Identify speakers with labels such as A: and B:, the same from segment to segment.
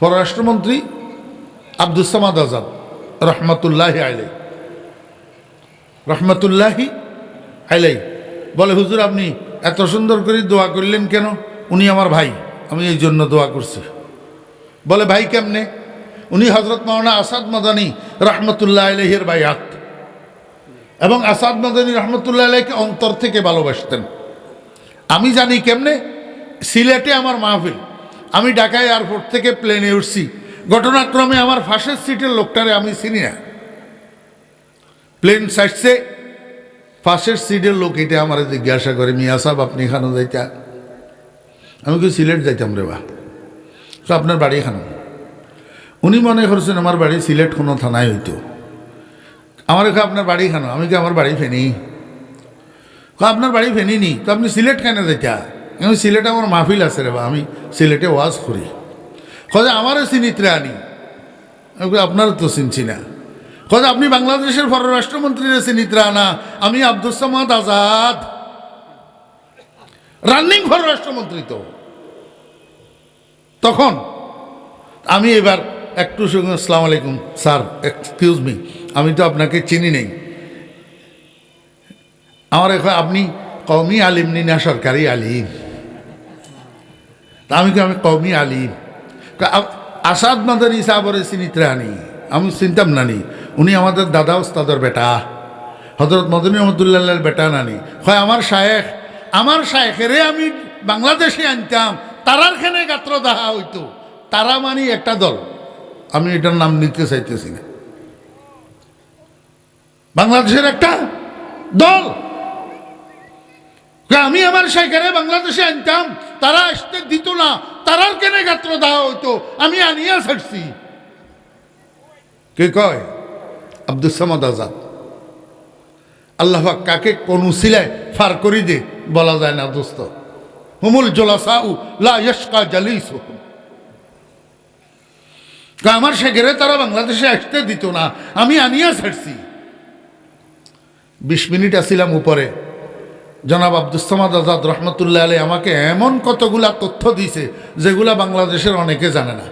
A: পররাষ্ট্রমন্ত্রী আব্দুল সামাদ আজাদ, রহমতুল্লাহি আলাই রহমতুল্লাহি আলাই বলে, হুজুর, আপনি এত সুন্দর করে দোয়া করলেন কেন? উনি আমার ভাই, আমি এই জন্য দোয়া করছি। বলে, ভাই কেমনে? উনি হজরত মাওনা আসাদ মাদানী রহমতুল্লাহ আলহের বাইয়াত এবং আসাদ মাদানী রহমতুল্লাহ আলহকে অন্তর থেকে ভালোবাসতেন। আমি জানি কেমনে? সিলেটে আমার মাহফিল। আমি ঢাকা এয়ারপোর্ট থেকে প্লেনে উঠছি। ঘটনাক্রমে আমার ফাঁসের সিটের লোকটারে আমি চিনি না। প্লেন সাইডসে ফাঁসের সিটের লোক এটা আমার জিজ্ঞাসা করে, মিয়া সাহেব, আপনি এখানে যাইতা আমি কি সিলেট যাইতাম রে বা। তো আপনার বাড়ি এখানে? উনি মনে করছেন, আমার বাড়ি সিলেট কোনো থানায় হইতো। আমার এখানে আপনার বাড়ি এখানে? আমি কি আমার বাড়ি ফেনি। আপনার বাড়ি ফেনি নি তো আপনি সিলেট কেন যাইতা? আমি সিলেটে আমার মাহফিল আছে রে বা, আমি সিলেটে ওয়াজ করি। কয়ে আমারও চিনিত্রে আনি আপনারও তো চিনছি না। কয়ে আপনি বাংলাদেশের পররাষ্ট্রমন্ত্রীর চিনিত্রে আনা আমি আব্দুল সামাদ আজাদ। রানিং পররাষ্ট্রমন্ত্রী তো। তখন আমি এবার একটু আসসালামু আলাইকুম, স্যার এক্সকিউজ মি আমি তো আপনাকে চিনি নেই। আমার এখন আপনি কমই আলিম, নি না সরকারি আলিম। তা আমি কি আমি কওমি আলিম? আসাদ মাদারি সাহাবরে চিনিত্রে আনি। আমি চিনতাম নানি। উনি আমাদের দাদা ওস্তাদের বেটা। হজরত মদনী রহমতুল্লাহ বেটা নানি। হয় আমার শায়েখ। আমার শায়েখেরে আমি বাংলাদেশে আনতাম। তারার খেনে গাত্র দাহা হইতো তারা মানি একটা দল। আমি এটার নাম নিতে চাইতেছি না। বাংলাদেশের একটা দল। আমি আমার শাইখানে বাংলাদেশে আনতাম। তারা আসতে দিত না। তারার কেনে গাত্র দেওয়া হইতো? আমি আনিয়া ছাড়ছি। কে কয়? আব্দুল সামাদ আজাদ। আল্লাহ কাকে কোন উসিলায় ফার করি দে বলা যায় না দোস্ত। হুমুল জলাসাউ লা ইয়স্কা জালিস আমার শেখেরে তারা বাংলাদেশে আসতে দিত না। আমি আনিয়া ছাড়ছি। বিশ মিনিট আসিলাম উপরে। জনাব আব্দুল সামাদ আজাদ রহমতুল্লাহ আলী আমাকে এমন কতগুলা তথ্য দিছে যেগুলা বাংলাদেশের অনেকে জানে না।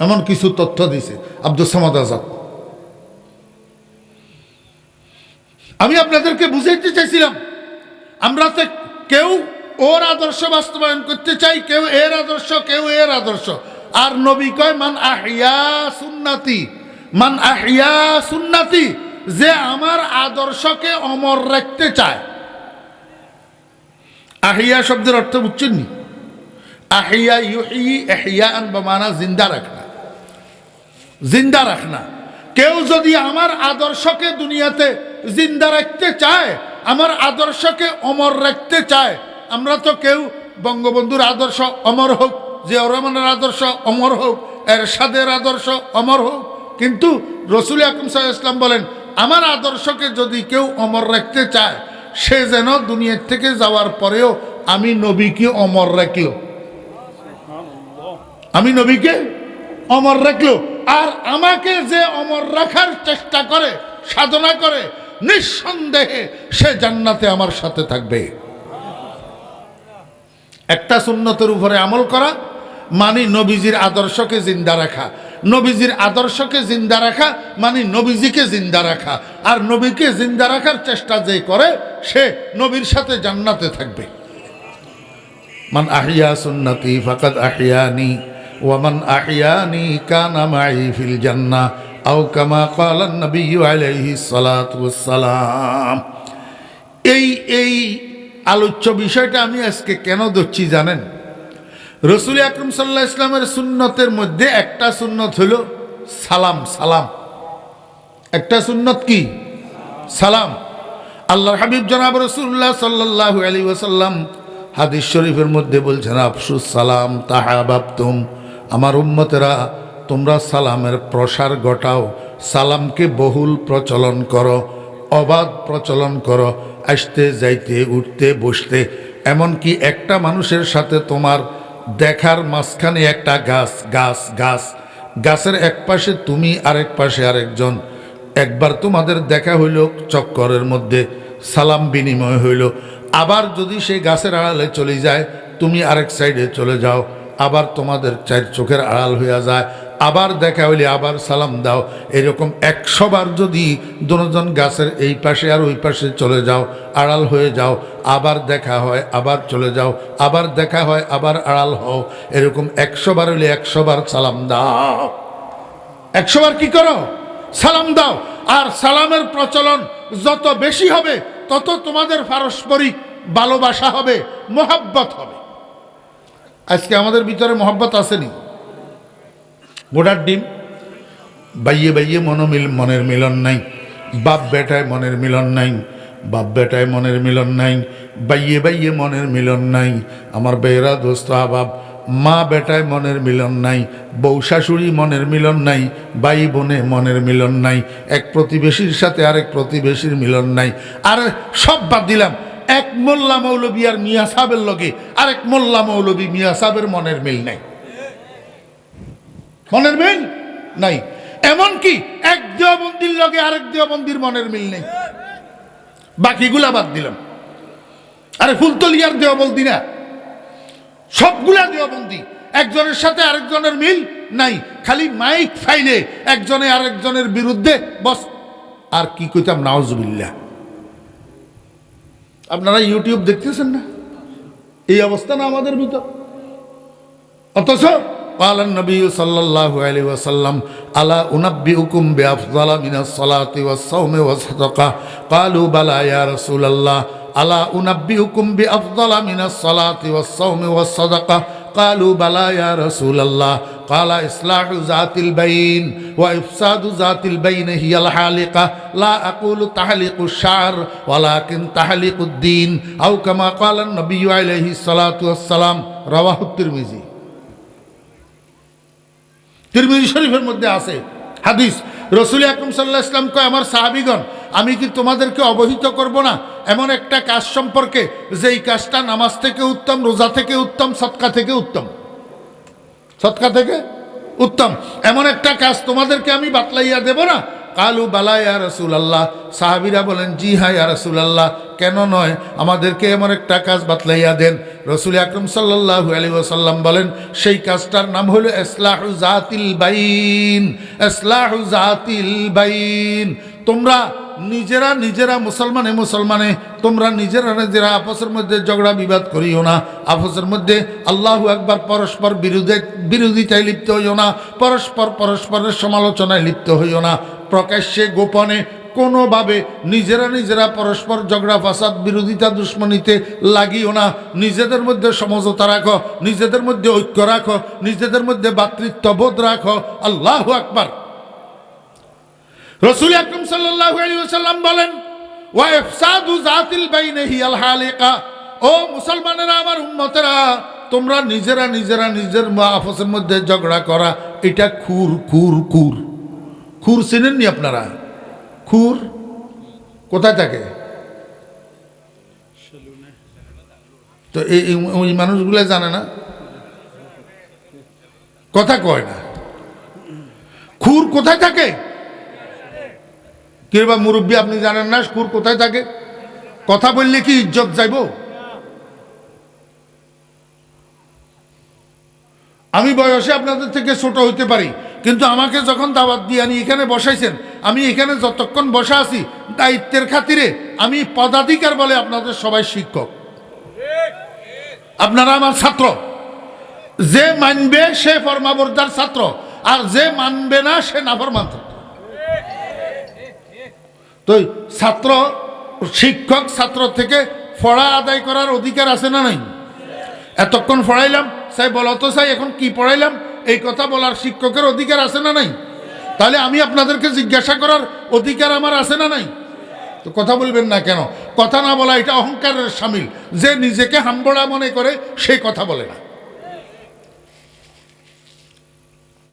A: এমন কিছু তথ্য দিছে আব্দুল সামাদ আজাদ। আমি আপনাদেরকে বুঝাইতে চাইছিলাম, আমরা তো কেউ ওর আদর্শ বাস্তবায়ন করতে চাই, কেউ এর আদর্শ, কেউ এর আদর্শ। আর নবী কয়, মান আহিয়া সুন্নাতি, মান আহিয়া সুন্নাতি, যে আমার আদর্শকে অমর রাখতে চায়। আহিয়া শব্দের অর্থ বুঝছেন নি? আহিয়া ইউহি এহিয়া আন বা মানা জিন্দা রাখনা। জিন্দা রাখনা। কেউ যদি আমার আদর্শকে দুনিয়াতে জিন্দা রাখতে চায়, আমার আদর্শকে অমর রাখতে চায়, আমরা তো কেউ বঙ্গবন্ধুর আদর্শ অমর হোক, জিয়া রহমানের আদর্শ অমর হোক, এরশাদের আদর্শ অমর হোক, কিন্তু রসুল আকরম সাহা ইসলাম বলেন, আমার আদর্শকে যদি কেউ অমর রাখতে চায় সে যেন দুনিয়ার থেকে যাওয়ার পরেও আমি নবীকে অমর রাখল আমি নবীকে অমর রাখল আর আমাকে যে অমর রাখার চেষ্টা করে, সাধনা করে, নিঃসন্দেহে সে জান্নাতে আমার সাথে থাকবে। একটা সুন্নতের উপরে আমল করা মানে নবীজির আদর্শকে জিন্দা রাখা। নবীজির আদর্শকে জিন্দা রাখা মানে নবীজিকে জিন্দা রাখা। আর নবীকে জিন্দা রাখার চেষ্টা যে করে, সে নবীর সাথে জান্নাতে থাকবে। মান আহিয়া সুন্নতি ফাকাদ আহিয়ানি ওয়ামান আহিয়ানি কানা মাই ফিল জান্নাহ আও কামা ক্বালা নবী আলাইহি ওয়াসসালাম। এই এই আলোচ্য বিষয়টা আমি আজকে কেন ধরছি জানেন? রসুল আকরম সাল্লাহ ইসলামের সুন্নতের মধ্যে একটা সুন্নত হল সালাম সালাম। একটা সুন্নত কি? সালাম। আল্লাহ হাবিব জনাব রসুল্লাহ সাল্লাহ আলী ওসাল্লাম হাদিস শরীফের মধ্যে বলছেন, আফসুস সালাম তাহাবাবতুম। আমার উম্মতেরা, তোমরা সালামের প্রসার ঘটাও। সালামকে বহুল প্রচলন করো, অবাধ প্রচলন করো। আসতে, যাইতে, উঠতে, বসতে। এমনকি একটা মানুষের সাথে তোমার দেখার মাঝখানে একটা গাছ গাছ গাছ। গাছের এক পাশে তুমি, আরেক পাশে আরেকজন। একবার তোমাদের দেখা হইল চক্করের মধ্যে, সালাম বিনিময় হইল। আবার যদি সেই গাছের আড়ালে চলে যায়, তুমি আরেক সাইডে চলে যাও। আবার তোমাদের চার চোখের আড়াল হইয়া যায়। আবার দেখা হইলে আবার সালাম দাও। এরকম একশো বার যদি দুজন গাছের এই পাশে আর ওই পাশে চলে যাও, আড়াল হয়ে যাও, আবার দেখা হয়, আবার চলে যাও, আবার দেখা হয়, আবার আড়াল হও, এরকম একশো বার হইলে একশো বার সালাম দাও। একশো বার কি করো? সালাম দাও। আর সালামের প্রচলন যত বেশি হবে, তত তোমাদের পারস্পরিক ভালোবাসা হবে, মোহাব্বত হবে। আজকে আমাদের ভিতরে মোহাব্বত আসেনি? গোড়ার ডিম। বাইয়ে বাইয়ে মনোমিল মনের মিলন নাই। বাপ বেটায় মনের মিলন নাই। বাপ বেটায় মনের মিলন নাই। বাইয়ে বাইয়ে মনের মিলন নাই। আমার বেয়েরা দোস্ত আবাব, মা বেটায় মনের মিলন নাই। বউ শাশুড়ি মনের মিলন নাই। বাই বোনে মনের মিলন নাই। এক প্রতিবেশীর সাথে আরেক প্রতিবেশীর মিলন নাই। আর সব বাদ দিলাম। এক মোল্লা মৌলবী আর মিয়া সাহেবের লগে আরেক মোল্লা মৌলবী মিয়া সাহেবের মনের মিল নাই। মনের মিল? নাই। এমনকি এক দেওবন্দির লগে আরেক দেওবন্দির মনের মিল নেই। বাকিগুলা বাদ দিলাম। আরে ফুলতলিয়ার দেওবন্দি না। সবগুলা দেওবন্দি। একজনের সাথে আরেকজনের মিল নাই। খালি মাইক ফাইলে একজনে আরেকজনের বিরুদ্ধে বস। আর কি কইতাম? নাওজবিল্লা আপনারা ইউটিউব দেখতেছেন না? এই অবস্থা না আমাদের ভিতর। অথচ قال النبي صلى الله عليه وسلم ألا أنبئكم بأفضل من الصلاة والصوم والصدقة قالوا بلى يا رسول الله ألا أنبئكم بأفضل من الصلاة والصوم والصدقة قالوا بلى يا رسول الله قال إصلاح ذات البين وإفساد ذات البين هي الحالقة لا أقول تحلق الشعر ولكن تحلق الدين أو كما قال النبي عليه الصلاة والسلام رواه الترمذي তিরমিজি শরীফের মধ্যে আছে হাদিস। রসুল আকরম সাল্লাহ ইসলাম কয়, আমার সাহাবিগণ, আমি কি তোমাদেরকে অবহিত করব না? এমন একটা কাজ সম্পর্কে যে এই কাজটা নামাজ থেকে উত্তম, রোজা থেকে উত্তম, সৎকা থেকে উত্তম। সৎকা থেকে উত্তম। এমন একটা কাজ তোমাদেরকে আমি বাতলাইয়া দেব না? কালু বালা ইয়া রসুল আল্লাহ সাহাবিরা বলেন, জি হা ইয়া রসুল আল্লাহ কেন নয়? আমাদেরকে এমন একটা কাজ বাতলাইয়া দেন। রসুল আকরম সাল্লাহ আলী ওসাল্লাম বলেন, সেই কাজটার নাম হলো এসলাহু জাতিল বাইন, এসলাহু জাতিল বাইন। তোমরা নিজেরা নিজেরা মুসলমানে মুসলমানে, তোমরা নিজেরা নিজেরা আপসের মধ্যে ঝগড়া বিবাদ করিও না। আপসের মধ্যে আল্লাহ একবার পরস্পর বিরোধে বিরোধিতায় লিপ্ত হইও না, পরস্পর পরস্পরের সমালোচনায় লিপ্ত হইও না। প্রকাশ্যে, গোপনে, কোনোভাবে নিজেরা নিজেরা পরস্পর ঝগড়া, ফাসাদ, বিরোধিতা, দুশ্মনীতে লাগিও না। নিজেদের মধ্যে সমঝোতা রাখো, নিজেদের মধ্যে ঐক্য রাখো, নিজেদের মধ্যে ভাতৃত্ববোধ রাখো। আল্লাহ আকবার। রসুল আকরম সাল্লাম বলেন ও মুসলমানেরা, আমার উম্মতেরা, তোমরা নিজেরা নিজেরা নিজের আপসের মধ্যে ঝগড়া করা, এটা খুর খুর খুর। খুর চিনেননি আপনারা? খুর? কোথায় থাকে? তো এই ওই মানুষগুলো জানে না? কথা কয় না। খুর কোথায় থাকে? কিংবা মুরব্বী আপনি জানেন না, খুর কোথায় থাকে? কথা বললে কি ইজ্জত যাইব? আমি বয়সে আপনাদের থেকে ছোট হইতে পারি। কিন্তু আমাকে যখন দাওয়াত দিয়ে আনি, এখানে বসাইছেন, আমি এখানে যতক্ষণ বসা আছি, দায়িত্বের খাতিরে আমি পদাধিকার বলে আপনাদের সবাই শিক্ষক। আপনারা আমার ছাত্র। যে মানবে সে ফরমাবর্দার ছাত্র, আর যে মানবে না সে নাফরমান ছাত্র। তো ছাত্র, শিক্ষক ছাত্র থেকে পড়া আদায় করার অধিকার আছে না নাই? এতক্ষণ পড়াইলাম সাই বলো তো সাই এখন কি পড়াইলাম? এই কথা বলার শিক্ষকের অধিকার আছে না নাই? তাহলে আমি আপনাদেরকে জিজ্ঞাসা করার অধিকার আমার আছে না নাই? তো কথা বলবেন না কেন? কথা না বলা এটা অহংকারের সামিল। যে নিজেকে হাম্বড়া মনে করে, সে কথা বলে না।